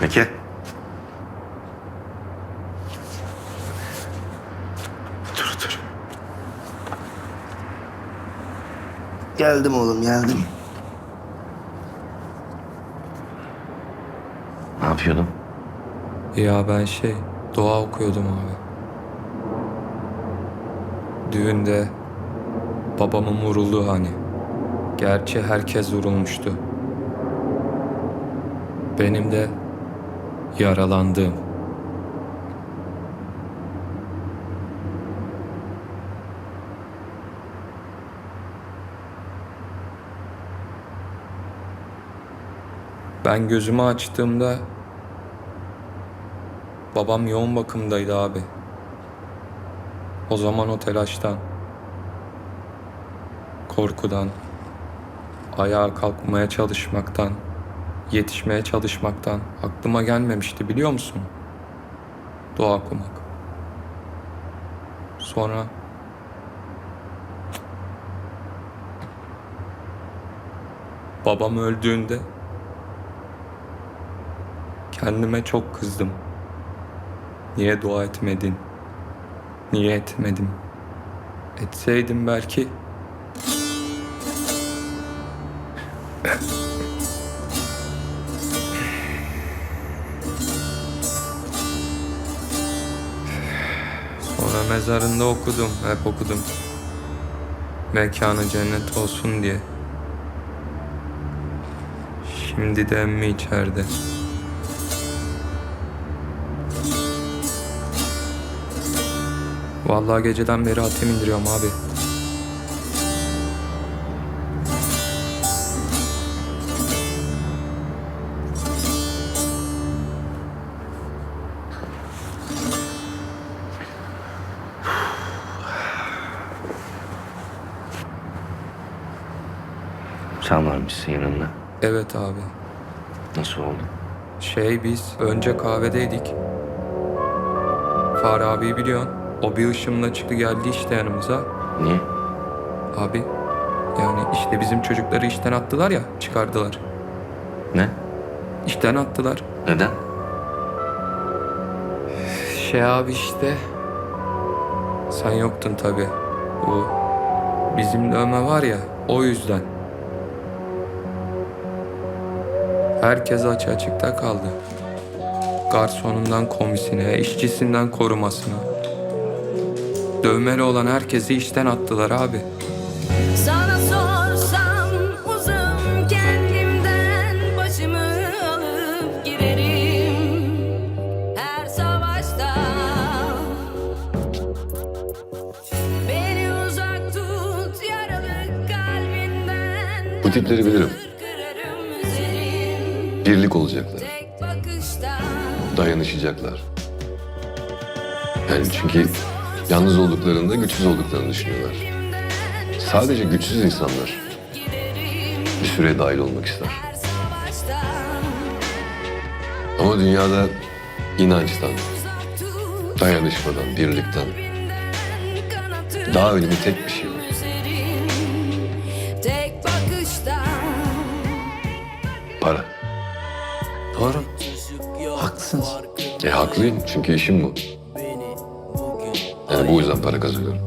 Peki. Otur otur. Geldim oğlum geldim. Ne yapıyordun? Ya ben şey, dua okuyordum abi. Düğünde babamın vurulduğu hani. Gerçi herkes vurulmuştu. Benim de yaralandığım. Ben gözümü açtığımda Babam yoğun bakımdaydı abi. O zaman o telaştan, korkudan, ayağa kalkmaya çalışmaktan, yetişmeye çalışmaktan aklıma gelmemişti biliyor musun? Dua okumak. Sonra babam öldüğünde kendime çok kızdım. Niye dua etmedin? Niye etmedim? Etseydim belki Sonra mezarında okudum, hep okudum. Mekanı cennet olsun diye. Şimdi de emmi içeride. Vallahi geceden beri hatim indiriyorum abi. Sen varmışsın yanında. Evet abi. Nasıl oldu? Şey biz önce kahvedeydik. Fahri abi biliyorsun. O bir ışımla çıktı geldi işte yanımıza. Niye? Abi yani işte bizim çocukları işten attılar ya çıkardılar. Ne? İşten attılar. Neden? Şey abi işte. Sen yoktun tabi. Bu bizim dövme var ya o yüzden. Herkes açı açıkta kaldı. Garsonundan komisine, işçisinden korumasına. Dövmeli olan herkesi işten attılar abi. Sana sorsam uzun kendimden başımı alıp giderim her savaşta. Beni uzak tut yaralı kalbinden. Bu tipleri bilirim. Birlik olacaklar. Dayanışacaklar. Yani çünkü yalnız olduklarında güçsüz olduklarını düşünüyorlar. Sadece güçsüz insanlar bir süreye dahil olmak ister. Ama dünyada inançtan, dayanışmadan, birlikten daha önemli tek bir şey var. Para. Doğru. Haklısınız. E haklıyım çünkü işim bu. Yani bu yüzden para kazanıyorum.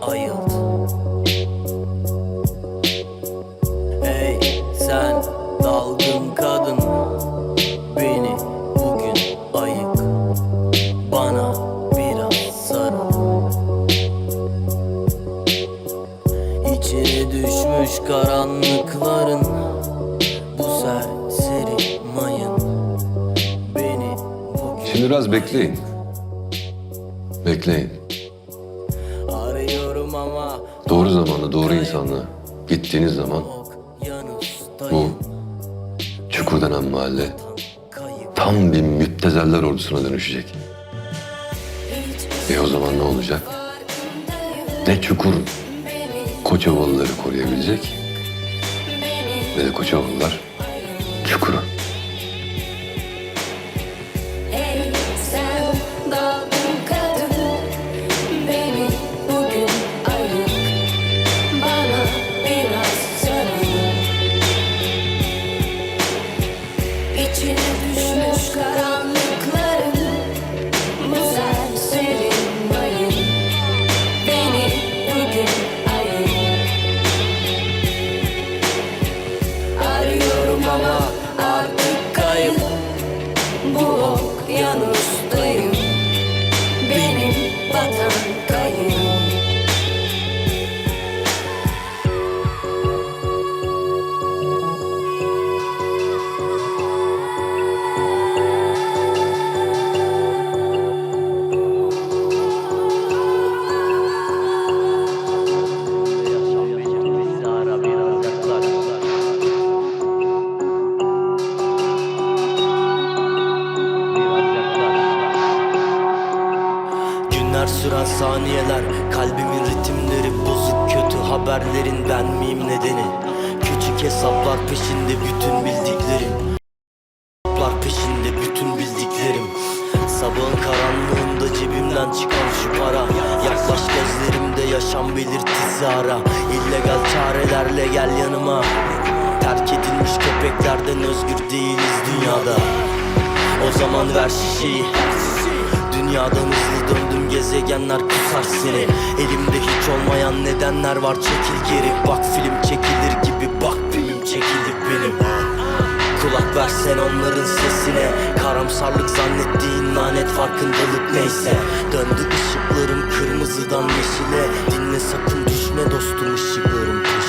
Ayılt biraz bekleyin. Bekleyin. arıyorum ama Doğru zamanda doğru insanla gittiğiniz zaman bu çukur denen mahalle tam bir müptezeller ordusuna dönüşecek. E o zaman ne olacak? Ne çukur Koçovalıları koruyabilecek ne de Koçovalılar çukuru. İçine düşmüş karanlıkların Süren saniyeler Kalbimin ritimleri bozuk kötü haberlerin ben miyim nedeni? Küçük hesaplar peşinde bütün bildiklerim. Hesaplar peşinde bütün bildiklerim. Sabahın karanlığında cebimden çıkan şu para. Yaklaş gözlerimde yaşam belirtisi ara. İllegal çarelerle gel yanıma. Terk edilmiş köpeklerden özgür değiliz dünyada. O zaman ver şişeyi. Dünyadan gezegenler kusar seni. Elimde hiç olmayan nedenler var çekil geri. Bak film çekilir gibi bak film çekildi benim. Kulak versen onların sesine. Karamsarlık zannettiğin lanet farkındalık neyse. Döndü ışıklarım kırmızıdan yeşile. Dinle sakın düşme dostum ışıklarım peşine